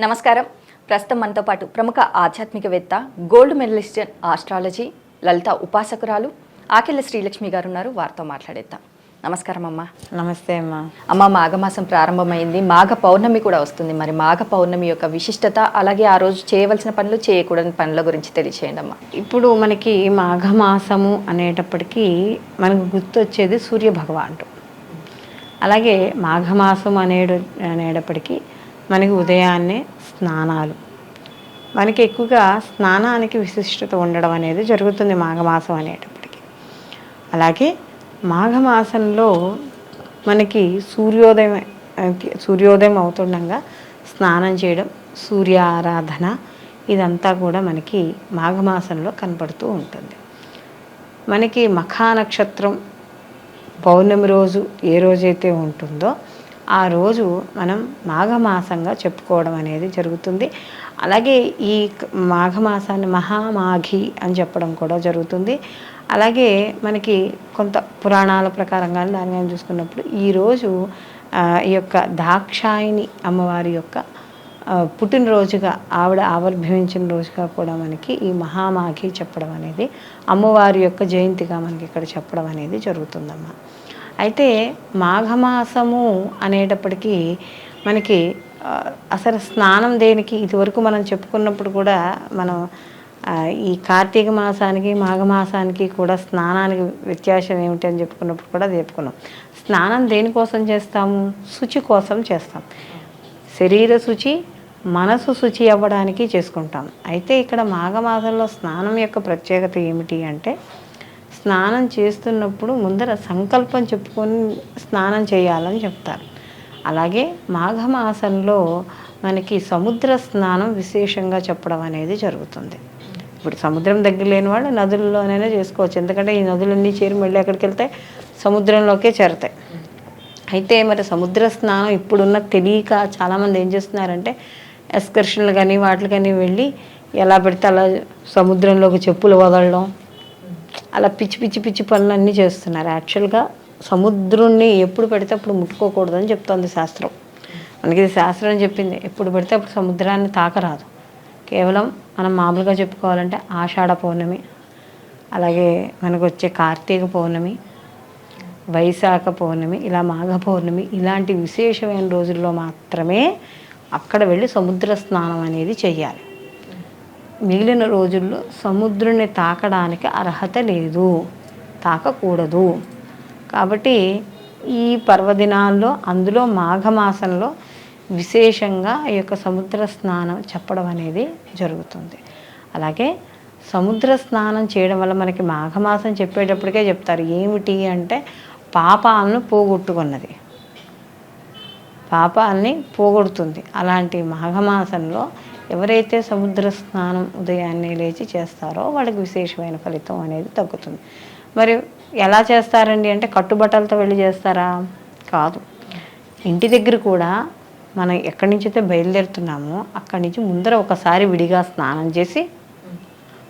నమస్కారం. ప్రస్తుతం మనతో పాటు ప్రముఖ ఆధ్యాత్మికవేత్త గోల్డ్ మెడలిస్ట్ ఆస్ట్రాలజీ లలిత ఉపాసకురాలు ఆకెళ్ళ శ్రీలక్ష్మి గారు ఉన్నారు వారితో మాట్లాడేద్దాం. నమస్కారం అమ్మ. నమస్తే అమ్మా. అమ్మ మాఘమాసం ప్రారంభమైంది. మాఘ పౌర్ణమి కూడా వస్తుంది. మరి మాఘ పౌర్ణమి యొక్క విశిష్టత అలాగే ఆ రోజు చేయవలసిన పనులు చేయకూడని పనుల గురించి తెలియచేయండి అమ్మ. ఇప్పుడు మనకి మాఘమాసము అనేటప్పటికీ మనకు గుర్తొచ్చేది సూర్య భగవానుడు. అలాగే మాఘమాసం అనేడు అనేటప్పటికీ మనకి ఉదయాన్నే స్నానాలు. మనకి ఎక్కువగా స్నానానికి విశిష్టత ఉండడం అనేది జరుగుతుంది మాఘమాసం అనేటప్పటికి. అలాగే మాఘమాసంలో మనకి సూర్యోదయం సూర్యోదయం అవుతుండగా స్నానం చేయడం సూర్య ఆరాధన ఇదంతా కూడా మనకి మాఘమాసంలో కనపడుతూ ఉంటుంది. మనకి మఖా నక్షత్రం పౌర్ణమి రోజు ఏ రోజైతే ఉంటుందో ఆ రోజు మనం మాఘమాసంగా చెప్పుకోవడం అనేది జరుగుతుంది. అలాగే ఈ మాఘమాసాన్ని మహామాఘి అని చెప్పడం కూడా జరుగుతుంది. అలాగే మనకి కొంత పురాణాల ప్రకారంగా దాని చూసుకున్నప్పుడు ఈరోజు ఈ యొక్క దాక్షాయిని అమ్మవారి యొక్క పుట్టినరోజుగా ఆవిడ ఆవిర్భవించిన రోజుగా కూడా మనకి ఈ మహామాఘి చెప్పడం అనేది అమ్మవారి యొక్క జయంతిగా మనకి ఇక్కడ చెప్పడం అనేది జరుగుతుందమ్మా. అయితే మాఘమాసము అనేటప్పటికీ మనకి అసలు స్నానం దేనికి ఇదివరకు మనం చెప్పుకున్నప్పుడు కూడా మనం ఈ కార్తీక మాసానికి మాఘమాసానికి కూడా స్నానానికి వ్యత్యాసం ఏమిటి అని చెప్పుకున్నప్పుడు కూడా అది చెప్పుకున్నాం. స్నానం దేనికోసం చేస్తాము? శుచి కోసం చేస్తాం. శరీర శుచి మనసు శుచి అవ్వడానికి చేసుకుంటాం. అయితే ఇక్కడ మాఘమాసంలో స్నానం యొక్క ప్రత్యేకత ఏమిటి అంటే స్నానం చేస్తున్నప్పుడు ముందర సంకల్పం చెప్పుకొని స్నానం చేయాలని చెప్తారు. అలాగే మాఘమాసంలో మనకి సముద్ర స్నానం విశేషంగా చెప్పడం అనేది జరుగుతుంది. ఇప్పుడు సముద్రం దగ్గర లేని వాళ్ళు నదుల్లోనైనా చేసుకోవచ్చు. ఎందుకంటే ఈ నదులన్నీ చేరి మళ్ళీ ఎక్కడికి వెళ్తే సముద్రంలోకే చేరతాయి. అయితే మరి సముద్ర స్నానం ఇప్పుడున్న తెలియక చాలామంది ఏం చేస్తున్నారంటే ఎస్కర్షన్లు కానీ వాటికి కానీ వెళ్ళి ఎలా పెడితే అలా సముద్రంలోకి చెప్పులు వదలడం అలా పిచ్చి పిచ్చి పిచ్చి పనులన్నీ చేస్తున్నారు. యాక్చువల్గా సముద్రుణ్ణి ఎప్పుడు పెడితే అప్పుడు ముట్టుకోకూడదని చెప్తోంది శాస్త్రం. మనకి ఇది శాస్త్రం చెప్పింది. ఎప్పుడు పెడితే అప్పుడు సముద్రాన్ని తాకరాదు. కేవలం మనం మామూలుగా చెప్పుకోవాలంటే ఆషాఢ పౌర్ణమి అలాగే మనకు వచ్చే కార్తీక పౌర్ణమి వైశాఖ పౌర్ణమి ఇలా మాఘ పౌర్ణమి ఇలాంటి విశేషమైన రోజుల్లో మాత్రమే అక్కడ వెళ్ళి సముద్ర స్నానం అనేది చెయ్యాలి. మిగిలిన రోజుల్లో సముద్రుని తాకడానికి అర్హత లేదు. తాకకూడదు. కాబట్టి ఈ పర్వదినాల్లో అందులో మాఘమాసంలో విశేషంగా ఈ యొక్క సముద్ర స్నానం చెప్పడం అనేది జరుగుతుంది. అలాగే సముద్ర స్నానం చేయడం వల్ల మనకి మాఘమాసం చెప్పేటప్పటికే చెప్తారు. ఏమిటి అంటే పాపాలను పోగొట్టుకున్నది. పాపాలని పోగొడుతుంది. అలాంటి మాఘమాసంలో ఎవరైతే సముద్ర స్నానం ఉదయాన్నే లేచి చేస్తారో వాళ్ళకి విశేషమైన ఫలితం అనేది తగ్గుతుంది. మరి ఎలా చేస్తారండి? అంటే కట్టుబట్టలతో వెళ్ళి చేస్తారా? కాదు. ఇంటి దగ్గర కూడా మనం ఎక్కడి నుంచి అయితే బయలుదేరుతున్నామో అక్కడి నుంచి ముందర ఒకసారి విడిగా స్నానం చేసి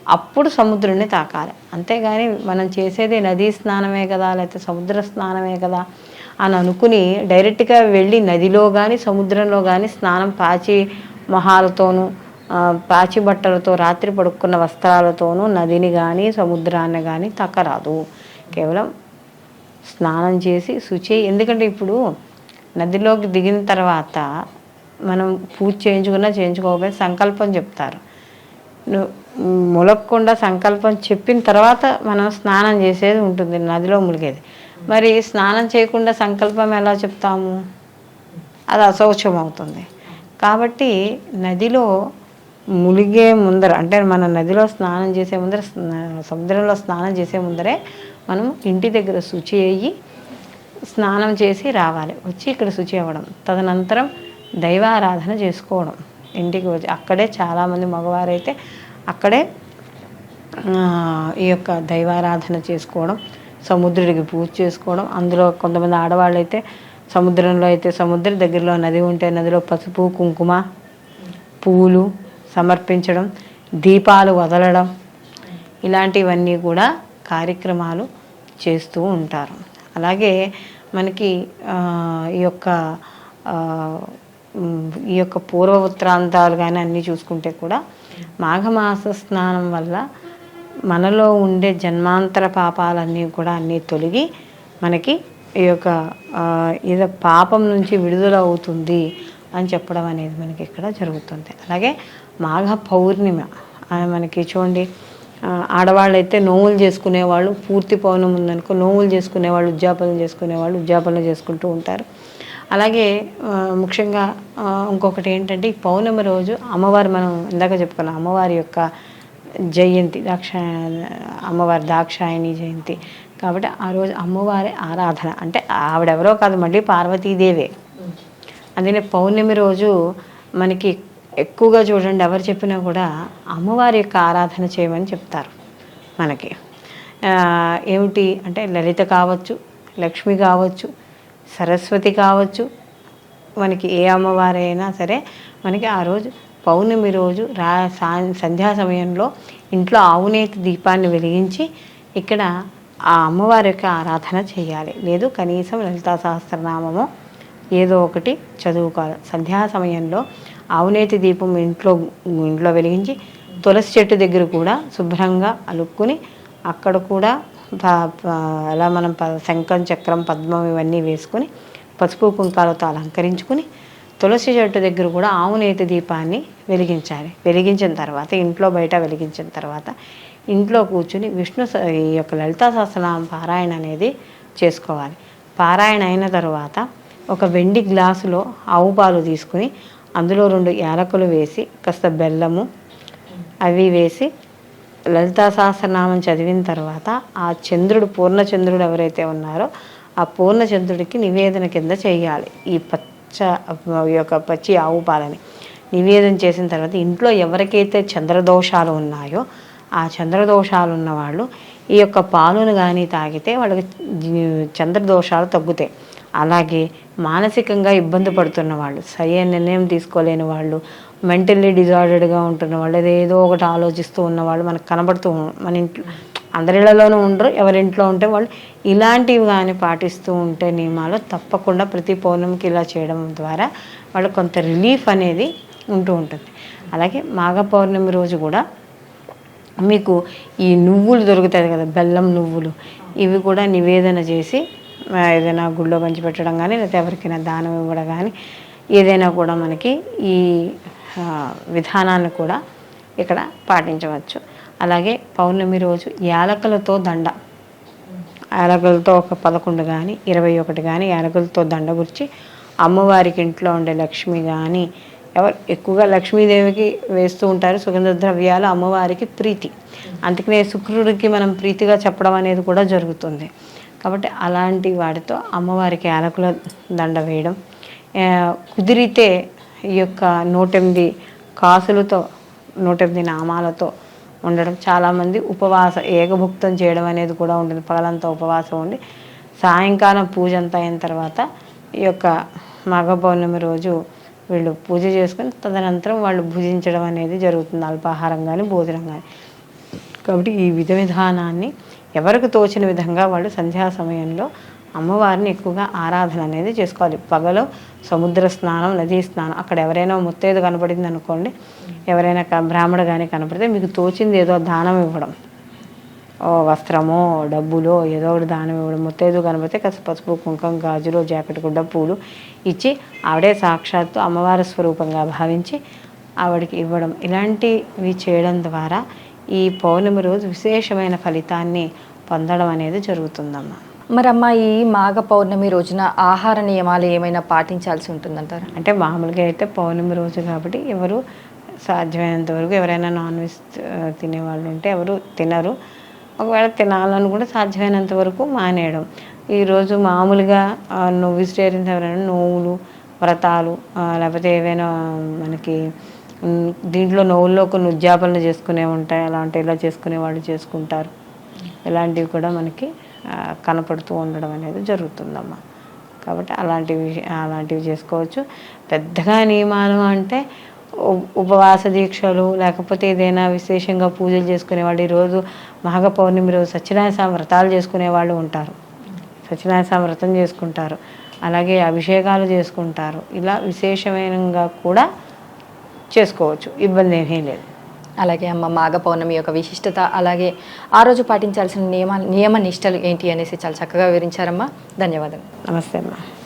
అప్పుడు సముద్రుడిని తాకాలి. అంతేగాని మనం చేసేది నదీ స్నానమే కదా లేకపోతే సముద్ర స్నానమే కదా అని అనుకుని డైరెక్ట్గా వెళ్ళి నదిలో కానీ సముద్రంలో కానీ స్నానం పాచి మొహాలతోనూ పాచి బట్టలతో రాత్రి పడుకున్న వస్త్రాలతోనూ నదిని కానీ సముద్రాన్ని కానీ తక్కరాదు కేవలం స్నానం చేసి శుచి ఎందుకంటే ఇప్పుడు నదిలోకి దిగిన తర్వాత మనం పూజ చేయించుకున్నా చేయించుకోకపోయినా సంకల్పం చెప్తారు. ములక్కుండా సంకల్పం చెప్పిన తర్వాత మనం స్నానం చేసేది ఉంటుంది నదిలో ములిగేది. మరి స్నానం చేయకుండా సంకల్పం ఎలా చెప్తాము? అది అశౌచం అవుతుంది కాబట్టి నదిలో ములిగే ముందర అంటే మన నదిలో స్నానం చేసే ముందర స్నా- సముద్రంలో స్నానం చేసే ముందరే మనం ఇంటి దగ్గర శుచి అయ్యి స్నానం చేసి రావాలి. వచ్చి ఇక్కడ శుచి అవ్వడం తదనంతరం దైవారాధన చేసుకోవడం ఇంటికి వచ్చి. అక్కడే చాలామంది మగవారైతే అక్కడే ఈ యొక్క దైవారాధన చేసుకోవడం సముద్రుడికి పూజ చేసుకోవడం అందులో కొంతమంది ఆడవాళ్ళు అయితే సముద్రంలో అయితే సముద్ర దగ్గరలో నది ఉంటే నదిలో పసుపు కుంకుమ పూలు సమర్పించడం దీపాలు వదలడం ఇలాంటివన్నీ కూడా కార్యక్రమాలు చేస్తూ ఉంటారు. అలాగే మనకి ఈ యొక్క ఈ యొక్క పూర్వ ఉత్తరాంతాలు కానీ అన్నీ చూసుకుంటే కూడా మాఘమాస స్నానం వల్ల మనలో ఉండే జన్మాంతర పాపాలన్నీ కూడా అన్నీ తొలగి మనకి ఈ యొక్క ఏదో పాపం నుంచి విడుదల అవుతుంది అని చెప్పడం అనేది మనకి ఇక్కడ జరుగుతుంది. అలాగే మాఘ పౌర్ణిమ మనకి చూడండి ఆడవాళ్ళు అయితే నోములు చేసుకునేవాళ్ళు పూర్తి పౌర్ణమి ఉందనుకో నోములు చేసుకునేవాళ్ళు ఉద్యాపనలు చేసుకునేవాళ్ళు ఉద్యాపనలు చేసుకుంటూ ఉంటారు. అలాగే ముఖ్యంగా ఇంకొకటి ఏంటంటే ఈ పౌర్ణమి రోజు అమ్మవారు మనం ఇందాక చెప్పుకున్నాం అమ్మవారి యొక్క జయంతి దాక్ష అమ్మవారి దాక్షాయణి జయంతి కాబట్టి ఆ రోజు అమ్మవారి ఆరాధన. అంటే ఆవిడెవరో కాదు మళ్ళీ పార్వతీదేవే. అందుకనే పౌర్ణమి రోజు మనకి ఎక్కువగా చూడండి ఎవరు చెప్పినా కూడా అమ్మవారి యొక్క ఆరాధన చేయమని చెప్తారు మనకి. ఏమిటి అంటే లలిత కావచ్చు లక్ష్మి కావచ్చు సరస్వతి కావచ్చు మనకి ఏ అమ్మవారైనా సరే మనకి ఆ రోజు పౌర్ణమి రోజు రా సా సంధ్యా సమయంలో ఇంట్లో ఆవునేతి దీపాన్ని వెలిగించి ఇక్కడ ఆ అమ్మవారి యొక్క ఆరాధన చేయాలి. లేదు కనీసం లలితా సహస్రనామము ఏదో ఒకటి చదువుకోవాలి. సంధ్యా సమయంలో ఆవునేతి దీపం ఇంట్లో ఇంట్లో వెలిగించి తులసి చెట్టు దగ్గర కూడా శుభ్రంగా అలుక్కుని అక్కడ కూడా ప- అలా మనం ప శంఖం చక్రం పద్మం ఇవన్నీ వేసుకుని పసుపు కుంకాలతో అలంకరించుకుని తులసి చెట్టు దగ్గర కూడా ఆవునేతి దీపాన్ని వెలిగించాలి. వెలిగించిన తర్వాత ఇంట్లో బయట వెలిగించిన తర్వాత ఇంట్లో కూర్చుని విష్ణు స- ఈ యొక్క లలితా సహస్రనామ పారాయణ అనేది చేసుకోవాలి. పారాయణ అయిన తర్వాత ఒక వెండి గ్లాసులో ఆవు పాలు తీసుకుని అందులో రెండు యాలకులు వేసి కాస్త బెల్లము అవి వేసి లలితా సహస్రనామం చదివిన తర్వాత ఆ చంద్రుడు పూర్ణచంద్రుడు ఎవరైతే ఉన్నారో ఆ పూర్ణచంద్రుడికి నివేదన కింద చేయాలి. ఈ పచ్చ ఈ యొక్క పచ్చి ఆవు పాలని. నివేదన చేసిన తర్వాత ఇంట్లో ఎవరికైతే చంద్రదోషాలు ఉన్నాయో ఆ చంద్రదోషాలున్న వాళ్ళు ఈ యొక్క పాలును కానీ తాగితే వాళ్ళకి చంద్రదోషాలు తగ్గుతాయి. అలాగే మానసికంగా ఇబ్బంది పడుతున్న వాళ్ళు సరైన నిర్ణయం తీసుకోలేని వాళ్ళు మెంటల్లీ డిజార్డెడ్గా ఉంటున్న వాళ్ళు ఏదో ఒకటి ఆలోచిస్తూ ఉన్నవాళ్ళు మనకు కనబడుతూ మన ఇంట్లో అందరిళ్ళలోనూ ఉండరు ఎవరింట్లో ఉంటే వాళ్ళు ఇలాంటివి కానీ పాటిస్తూ ఉంటే నియమాలు తప్పకుండా ప్రతి పౌర్ణమికి ఇలా చేయడం ద్వారా వాళ్ళకి కొంత రిలీఫ్ అనేది ఉంటూ ఉంటుంది. అలాగే మాఘ పౌర్ణమి రోజు కూడా మీకు ఈ నువ్వులు దొరుకుతాయి కదా బెల్లం నువ్వులు ఇవి కూడా నివేదన చేసి ఏదైనా గుళ్ళో పంచిపెట్టడం కానీ లేకపోతే ఎవరికైనా దానం ఇవ్వడం కానీ ఏదైనా కూడా మనకి ఈ విధానాన్ని కూడా ఇక్కడ పాటించవచ్చు. అలాగే పౌర్ణమి రోజు యాలకులతో దండ. యాలకులతో ఒక పదకొండు కానీ ఇరవై ఒకటి కానీ యాలకులతో దండ గుర్చి అమ్మవారికి ఇంట్లో ఉండే లక్ష్మి కానీ ఎవరు ఎక్కువగా లక్ష్మీదేవికి వేస్తూ ఉంటారు సుగంధ ద్రవ్యాలు అమ్మవారికి ప్రీతి. అందుకనే శుక్రుడికి మనం ప్రీతిగా చెప్పడం అనేది కూడా జరుగుతుంది. కాబట్టి అలాంటి వాటితో అమ్మవారికి యాలకుల దండ వేయడం కుదిరితే ఈ యొక్క నూటెనిమిది కాసులతో నూటెనిమిది నామాలతో ఉండడం చాలామంది ఉపవాస ఏకభుక్తం చేయడం అనేది కూడా ఉంటుంది. పగలంతా ఉపవాసం ఉండి సాయంకాలం పూజ అంతా అయిన తర్వాత ఈ యొక్క మాఘ పౌర్ణమి రోజు వీళ్ళు పూజ చేసుకొని తదనంతరం వాళ్ళు భుజించడం అనేది జరుగుతుంది అల్పాహారం కానీ భోజనం కానీ కాబట్టి ఈ విధ విధానాన్ని ఎవరికి తోచిన విధంగా వాళ్ళు సంధ్యా సమయంలో అమ్మవారిని ఎక్కువగా ఆరాధన అనేది చేసుకోవాలి. పగలు సముద్ర స్నానం నదీ స్నానం అక్కడ ఎవరైనా ముత్తైదు కనపడింది అనుకోండి ఎవరైనా క- కానీ కనపడితే మీకు తోచింది ఏదో దానం ఇవ్వడం. వస్త్రమో డబ్బులో ఏదో ఒకటి దానం ఇవ్వడం ముత్తైదు కనబడితే కాస్త పసుపు కుంకం గాజులు జాకెట్ గుడ్డ పూలు ఇచ్చి ఆవిడే సాక్షాత్తు అమ్మవారి స్వరూపంగా భావించి ఆవిడకి ఇవ్వడం. ఇలాంటివి చేయడం ద్వారా ఈ పౌర్ణమి రోజు విశేషమైన ఫలితాన్ని పొందడం అనేది జరుగుతుందమ్మా. మరమ్మ ఈ మాఘ పౌర్ణమి రోజున ఆహార నియమాలు ఏమైనా పాటించాల్సి ఉంటుందంటారా? అంటే మామూలుగా అయితే పౌర్ణమి రోజు కాబట్టి ఎవరు సాధ్యమైనంత వరకు ఎవరైనా నాన్ వెజ్ తినేవాళ్ళు ఉంటే ఎవరు తినరు. ఒకవేళ తినాలని కూడా సాధ్యమైనంత వరకు మానేయడం. ఈరోజు మామూలుగా నువ్వు వెజిటేరియన్స్ ఎవరైనా నోవులు వ్రతాలు లేకపోతే ఏవైనా మనకి దీంట్లో నోవుల్లో కొన్ని ఉద్యాపనలు చేసుకునే ఉంటాయి. అలాంటి ఇలా చేసుకునే వాళ్ళు చేసుకుంటారు. ఇలాంటివి కూడా మనకి కనపడుతూ ఉండడం అనేది జరుగుతుందమ్మా. కాబట్టి అలాంటివి అలాంటివి చేసుకోవచ్చు. పెద్దగా నియమాలు అంటే ఉపవాస దీక్షలు లేకపోతే ఏదైనా విశేషంగా పూజలు చేసుకునే వాళ్ళు ఈరోజు మాఘ పౌర్ణమి రోజు సత్యనారాయణ స్వామి వ్రతాలు చేసుకునే వాళ్ళు ఉంటారు. సత్యనారాయణ వ్రతం చేసుకుంటారు. అలాగే అభిషేకాలు చేసుకుంటారు. ఇలా విశేషమైనగా కూడా చేసుకోవచ్చు. ఇబ్బంది ఏమీ లేదు. అలాగే అమ్మ మాఘ పౌర్ణమి యొక్క విశిష్టత అలాగే ఆ రోజు పాటించాల్సిన నియమ నియమ నిష్టలు ఏంటి అనేసి చాలా చక్కగా వివరించారమ్మా. ధన్యవాదాలు నమస్తే అమ్మా.